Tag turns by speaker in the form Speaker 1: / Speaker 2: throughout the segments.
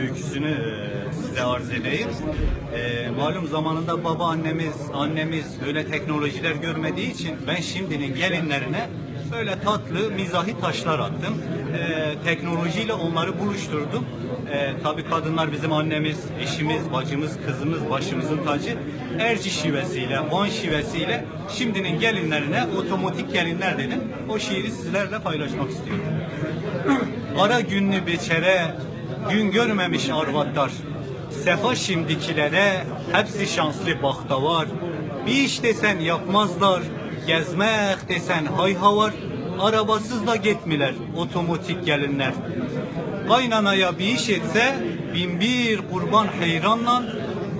Speaker 1: öyküsünü e, size arz edeyim. E, malum zamanında baba annemiz, annemiz öyle teknolojiler görmediği için ben şimdinin gelinlerine böyle tatlı mizahi taşlar attım. E, teknolojiyle onları buluşturdum. E, tabii kadınlar bizim annemiz, eşimiz, bacımız, kızımız, başımızın tacı. Erci şivesiyle, Van şivesiyle şimdinin gelinlerine otomatik gelinler dedim. O şiiri sizlerle paylaşmak istiyorum. Ara günlü beçere, gün görmemiş arvatlar. Sefa şimdikilere, hepsi şanslı bakta var. Bir iş desen yapmazlar, gezmek desen hayha var. Arabasız da gitmiler, otomatik gelinler. Kaynanaya bir iş etse, bin bir kurban heyranla,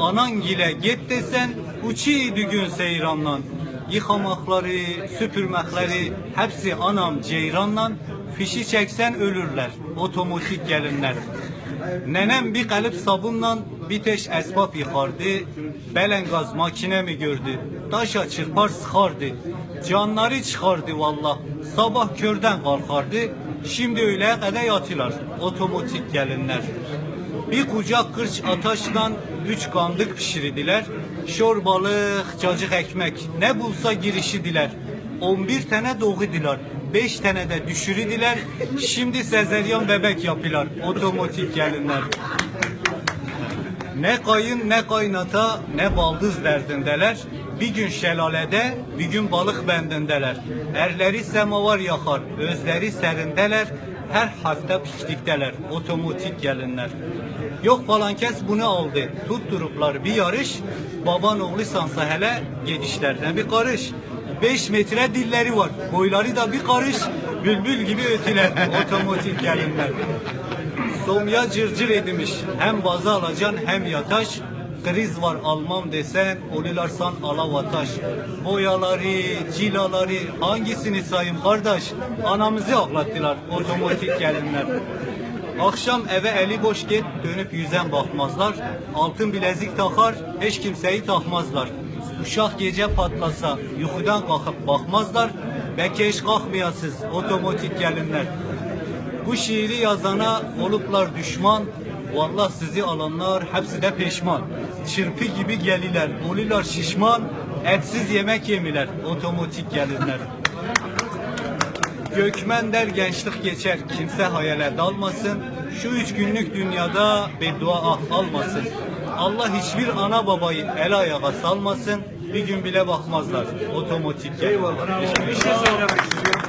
Speaker 1: anan gile git desen, uçiydi gün seyranla. Yıkamakları, süpürmekleri, hepsi anam ceyranla, fişi çeksen ölürler, otomatik gelinler. Nenem bir kalıp sabunla bir teş esbab yıkardı. Belengaz makine mi gördü? Taşa çırpar sıkardı. Canları çıkardı valla. Sabah körden kalkardı. Şimdi öyle kadar yatılar. Otomatik gelinler. Bir kucak kırç ataşla üç kandık pişirdiler. Şor balık, cacık ekmek ne bulsa girişidiler. 11 tane doğudiler. 5 tane de düşürüdiler. Şimdi sezeryan bebek yapılar. Otomatik gelinler. Ne kayın ne kaynata ne baldız derdindeler. Bir gün şelalede bir gün balık bendindeler. Erleri semavar yakar, özleri serindeler. Her hafta piknikteler, otomatik gelinler. Yok falan kes bunu aldı, tutturuplar bir yarış. Baban oğlu sansa hele gedişlerden bir karış. 5 metre dilleri var, boyları da bir karış. Bülbül gibi ötüler, otomatik gelinler. Somya cırcır edmiş. Hem bazı alacaksın hem yataş. Kriz var almam desen olularsan alavataş. Boyaları, cilaları hangisini sayayım kardeş? Anamızı ağlattılar otomatik gelinler. Akşam eve eli boş git dönüp yüzen bakmazlar. Altın bilezik takar hiç kimseyi takmazlar. Uşak gece patlasa yuhudan kalkıp bakmazlar. Belki hiç kalkmayasız otomatik gelinler. Bu şiiri yazana oluplar düşman. Vallahi sizi alanlar hepsi de peşman. Çırpı gibi geliler, olular şişman. Etsiz yemek yemiler, otomatik gelirler. Gökmen der gençlik geçer, kimse hayale dalmasın. Şu üç günlük dünyada beddua ah almasın. Allah hiçbir ana babayı el ayağa salmasın. Bir gün bile bakmazlar. Otomatik gelirler.
Speaker 2: Bir şey söylemek istiyorum.